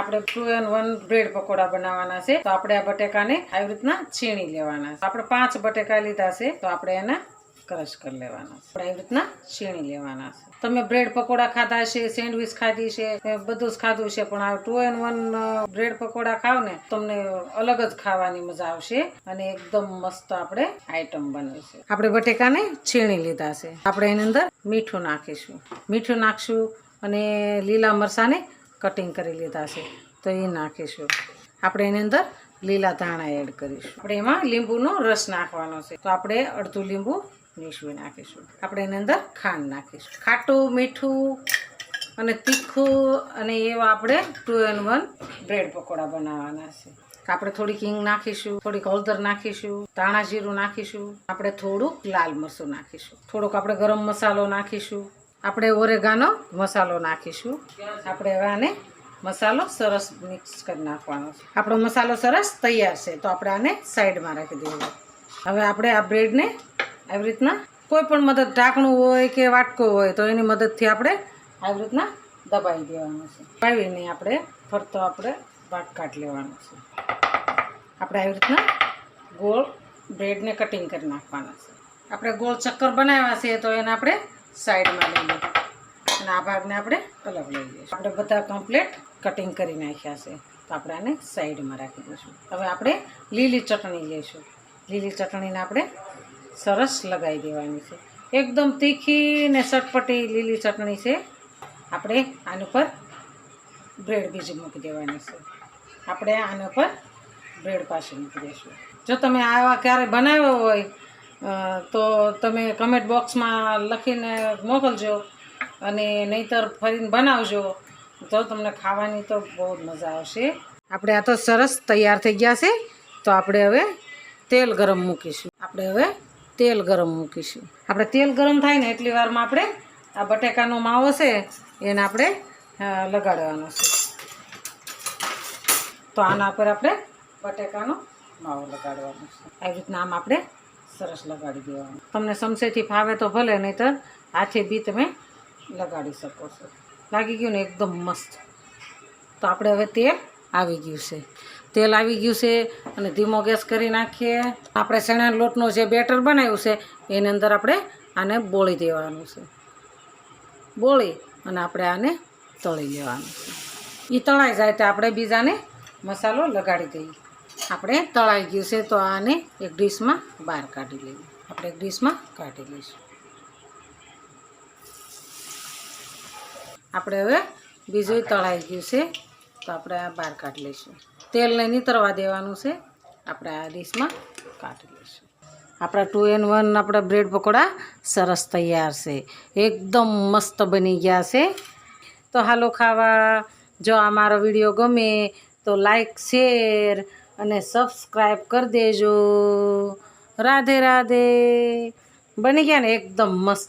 આપણે two and one bread pakoda બનાવવાના છે, તો આપણે આ બટેકાને આવી રીતના છીણી લેવાના છે. આપણે પાંચ બટેકા લીધા છે, તો આપણે એને ક્રશ કરી લેવાના આપણે આવી રીતના છીણી લેવાના છે. તમે બ્રેડ પકોડા ખાધા છે સેન્ડવિચ ખાધી છે બધું જ ખાધું છે પણ આ two and one bread pakoda ખાવ ને, તમને અલગ જ ખાવાની મજા આવશે અને એકદમ મસ્ત આપણે આઈટમ બને છે. આપણે બટેકાને છીણી લીધા છે. આપણે એની અંદર મીઠું નાખીશું. મીઠું નાખશું અને લીલા મરચાંને કટિંગ કરી લીધા છે, તો એ નાખીશું. આપણે એની અંદર લીલા ધાણા એડ કરીશું. આપણે એમાં લીંબુનો રસ નાખવાનો છે, તો આપણે અડધું લીંબુ નીસવી નાખીશું. આપણે એની અંદર ખાંડ નાખીશું. ખાટું, મીઠું અને તીખું અને એવા આપણે two and one bread pakoda બનાવવાના છે. આપણે થોડીક હિંગ નાખીશું, થોડીક હળદર નાખીશું, ધાણા જીરું નાખીશું. આપણે થોડુંક લાલ મરચું નાખીશું. થોડોક આપણે ગરમ મસાલો નાખીશું. આપણે ઓરેગાનો મસાલો નાખીશું. આપણે હવે આને મસાલો સરસ મિક્સ કરી નાખવાનો છે. આપણો મસાલો સરસ તૈયાર છે, તો આપણે આને સાઈડમાં રાખી દઈએ હવે આપણે આ બ્રેડને આવી રીતના કોઈ પણ મદદ ઢાંકણું હોય કે વાટકો હોય, તો એની મદદથી આપણે આવી રીતના દબાવી દેવાનું છે. દબાવીને આપણે ફરતો આપણે ભાગ કાઢ લેવાનો છે. આપણે આવી રીતના ગોળ બ્રેડને કટિંગ કરી નાખવાના છે. આપણે ગોળ ચક્કર બનાવ્યા છે, તો એને આપણે સાઈડમાં લઈ લીધું અને આ ભાગને આપણે અલગ લઈ લઈશું. આપણે બધા કમ્પ્લેટ કટિંગ કરી નાખ્યા છે. તો આપણે આને સાઈડમાં રાખી દઈશું. હવે આપણે લીલી ચટણી લઈશું. લીલી ચટણીને આપણે સરસ લગાવી દેવાની છે. એકદમ તીખી ને ચટપટી લીલી ચટણી છે. આપણે આની ઉપર બ્રેડ બીજી મૂકી દેવાની છે. આપણે આના ઉપર બ્રેડ પાસે મૂકી દઈશું. જો તમે આવા ક્યારે બનાવ્યો હોય તો તમે કમેન્ટ બોક્સમાં લખીને મોકલજો અને નહીંતર ફરીને બનાવજો. તો તમને ખાવાની તો બહુ જ મજા આવશે. આપણે આ તો સરસ તૈયાર થઈ ગયા છે. તો આપણે હવે તેલ ગરમ મૂકીશું. આપણે હવે તેલ ગરમ મૂકીશું. આપણે તેલ ગરમ થાય ને એટલી વારમાં આપણે આ બટેકાનો માવો છે એને આપણે લગાડવાનો છે. તો આના પર આપણે બટેકાનો માવો લગાડવાનો છે. આવી રીતના આમ આપણે સરસ લગાડી દેવાનું. તમને સમસેથી ફાવે તો ભલે, નહીતર હાથે બી તમે લગાડી શકો છો. લાગી ગયું ને એકદમ મસ્ત. તો આપણે હવે તેલ આવી ગયું છે. તેલ આવી ગયું છે અને ધીમો ગેસ કરી નાખીએ. આપણે ચણા લોટનો જે બેટર બનાવ્યું છે, એની અંદર આપણે આને બોળી દેવાનું છે. બોળી અને આપણે આને તળી લેવાનું છે. એ તળાઈ જાય તો આપણે બીજાને મસાલો લગાડી દઈએ. આપણે તળાઈ ગયું છે તો આને એક ડીશમાં બહાર કાઢી લઈએ. આપણે એક ડીશમાં કાઢી લઈશું. આપણે હવે બીજું તળાઈ ગયું છે તો આપણે આ બહાર કાઢી લઈશું. તેલને નીતરવા દેવાનું છે. આપણે આ ડીશમાં કાઢી લઈશું. આપણા ટુ એન વન આપણા બ્રેડ પકોડા સરસ તૈયાર છે. એકદમ મસ્ત બની ગયા છે. તો હાલો ખાવા. જો આ મારો વીડિયો ગમે તો લાઈક, શેર અને સબસ્ક્રાઈબ કરી દેજો. રાધે રાધે. બની ગયા ને એકદમ મસ્ત.